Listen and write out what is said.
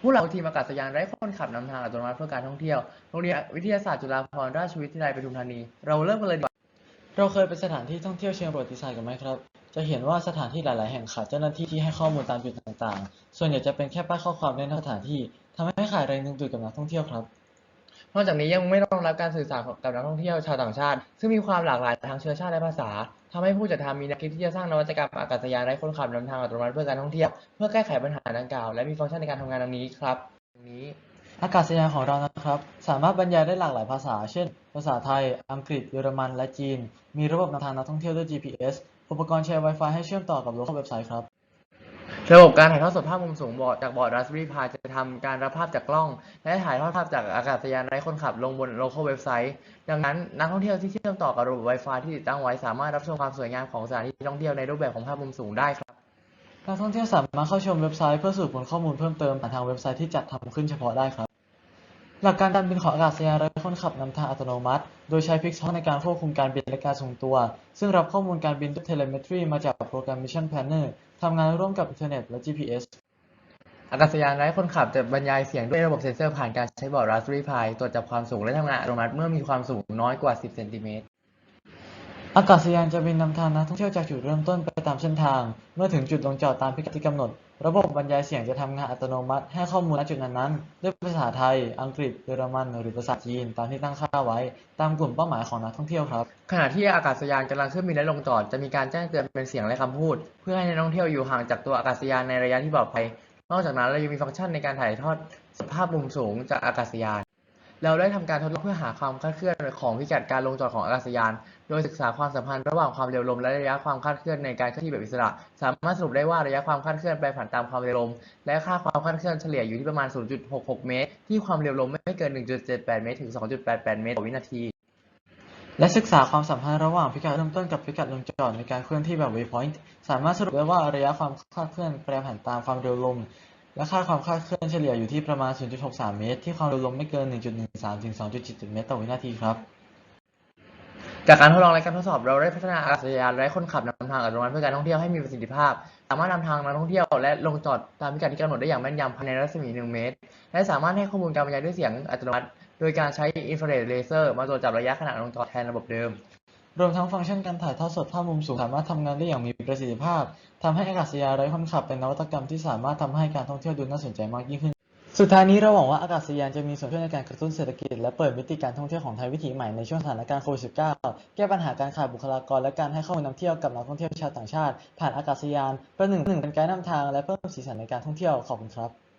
ผู้หลักทีมอากาศยานไร้คนขับนำทางอัตโนมัติเพื่อการท่องเที่ยว โรงเรียนวิทยาศาสตร์จุฬาภรณราชวิทยาลัยปทุมธานี เราเริ่มกันเลยดีกว่า เราเคยไปสถานที่ท่องเที่ยวเชิงประวัติศาสตร์กันไหมครับ จะเห็นว่าสถานที่หลาย ๆ แห่งขาดเจ้าหน้าที่ที่ให้ข้อมูลตามจุดต่าง ๆ ส่วนใหญ่จะเป็นแค่ป้ายข้อความในน้าสถานที่ทำให้ขาดแรงดึงดูดกับนักท่องเที่ยวครับ นอกจากนี้ยังไม่ต้องรับการสื่อสารกับนักท่องเที่ยวชาวต่างชาติ ซึ่งมีความหลากหลายทางเชื้อชาติและภาษาทำให้ผู้จัดทำมีแนวคิดที่จะสร้างนวัตกรรมอากาศยานไร้คนขับนำทางอัตโนมัติเพื่อการท่องเที่ยวเพื่อแก้ไขปัญหาดังกล่าวและมีฟังก์ชันในการทำงานดังนี้ครับนี้อากาศยานของเรานะครับ สามารถบรรยายได้หลากหลายภาษา เช่น ภาษาไทย อังกฤษ เยอรมัน และจีน มีระบบนำทางนักท่องเที่ยวด้วย GPS อุปกรณ์แชร์ Wi-Fi ให้เชื่อมต่อกับ local เว็บไซต์ครับ ระบบการถ่ายทอดสดภาพมุมสูงบอร์ดจากบอร์ด Raspberry Pi จะทำการรับภาพจากกล้อง และถ่ายทอดภาพจากอากาศยานไร้คนขับลงบน local เว็บไซต์ ดังนั้นนักท่องเที่ยวที่เชื่อมต่อกับระบบ Wi-Fi ที่ติดตั้งไว้สามารถรับชมความสวยงามของสถานที่ท่องเที่ยวในรูปแบบของภาพมุมสูงได้ครับนักท่องเที่ยวสามารถเข้าชมเว็บไซต์เพื่อสืบค้นข้อมูลเพิ่มเติมผ่านทางเว็บไซต์ที่จัดทำขึ้นเฉพาะได้ครับ หลักการการบินของอากาศยานไร้คนขับนำทางอัตโนมัติ โดยใช้พิกซอตในการควบคุมการบินและการทรงตัว ซึ่งรับข้อมูลการบินด้วยเทเลเมตรีมาจากโปรแกรม Mission Planner ทำงานร่วมกับอินเทอร์เน็ตและ GPS อากาศยานไร้คนขับจะบรรยายเสียงด้วยระบบเซ็นเซอร์ผ่านการใช้บอร์ด Raspberry Pi ตรวจจับความสูงและทำงานอัตโนมัติเมื่อมีความสูงน้อยกว่า 10 เซนติเมตร อากาศยานจะบินนำทางนักท่องเที่ยวจากจุดเริ่มต้นไปตามเส้นทาง เมื่อถึงจุดลงจอดตามพิกัดที่กำหนด ระบบบรรยายเสียงจะทำงานอัตโนมัติให้ข้อมูลณจุดนั้นๆ ด้วยภาษาไทย อังกฤษ เยอรมัน หรือภาษาจีน ตามที่ตั้งค่าไว้ ตามกลุ่มเป้าหมายของนักท่องเที่ยวครับ ขณะที่อากาศยานกำลังขึ้นบินและลงจอด จะมีการแจ้งเตือนเป็นเสียงและคำพูด เพื่อให้นักท่องเที่ยวอยู่ห่างจากตัวอากาศยานในระยะที่ปลอดภัย นอกจากนั้นเรายังมีฟังก์ชันในการถ่ายทอดสภาพมุมสูงจากอากาศยาน เราได้ทำการทดลองเพื่อหาความคลาดเคลื่อนของพิกัดการลงจอดของอากาศยาน โดยศึกษาความสัมพันธ์ระหว่างความเร็วลมและระยะความคลาดเคลื่อนในการเคลื่อนที่แบบอิสระ สามารถสรุปได้ว่าระยะความคลาดเคลื่อนแปรผันตามความเร็วลม และค่าความคลาดเคลื่อนเฉลี่ยอยู่ที่ประมาณ 0.66 เมตร ที่ความเร็วลมไม่เกิน 1.78 เมตร ถึง 2.88 เมตรต่อวินาที และศึกษาความสัมพันธ์ระหว่างพิกัดเริ่มต้นกับพิกัดลงจอดในการเคลื่อนที่แบบ waypoint สามารถสรุปได้ว่าระยะความคลาดเคลื่อนแปรผันตามความเร็วลม และค่าความคลาดเคลื่อนเฉลี่ยอยู่ที่ประมาณ 0.63 เมตร ที่ความเร็วลมไม่เกิน 1.13 ถึง 2.77เมตรต่อวินาทีครับ จากการทดลองและการทดสอบเราได้พัฒนาอากาศยานไร้คนขับนำทางอัตโนมัติเพื่อการท่องเที่ยวให้มีประสิทธิภาพ สามารถนำทางนักท่องเที่ยวและลงจอดตามพิกัดที่กำหนดได้อย่างแม่นยำภายในรัศมี 1 เมตร และสามารถให้ข้อมูลการบรรยายด้วยเสียงอัตโนมัติ โดยการใช้อินฟราเรดเลเซอร์มาตรวจจับระยะขณะลงจอดแทนระบบเดิม รวมทั้งฟังก์ชันการถ่ายทอดสดภาพมุมสูงสามารถทำงานได้อย่างมี ประสิทธิภาพทำให้อากาศยานไร้คนขับเป็นนวัตกรรมที่สามารถทำให้การท่องเที่ยวดูน่าสนใจมากยิ่งขึ้น สุดท้ายนี้เราหวังว่าอากาศยานจะมีส่วนช่วยในการกระตุ้นเศรษฐกิจ และเปิดมิติการท่องเที่ยวของไทยวิถีใหม่ในช่วงสถานการณ์โควิด -19 แก้ปัญหาการขาดบุคลากรและการให้ข้อมูลนำเที่ยวกับนักท่องเที่ยวชาวต่างชาติ ผ่านอากาศยานประหนึ่งหนึ่งเป็นไกด์นำทางและเพิ่มสีสันในการท่องเที่ยวขอบคุณครับ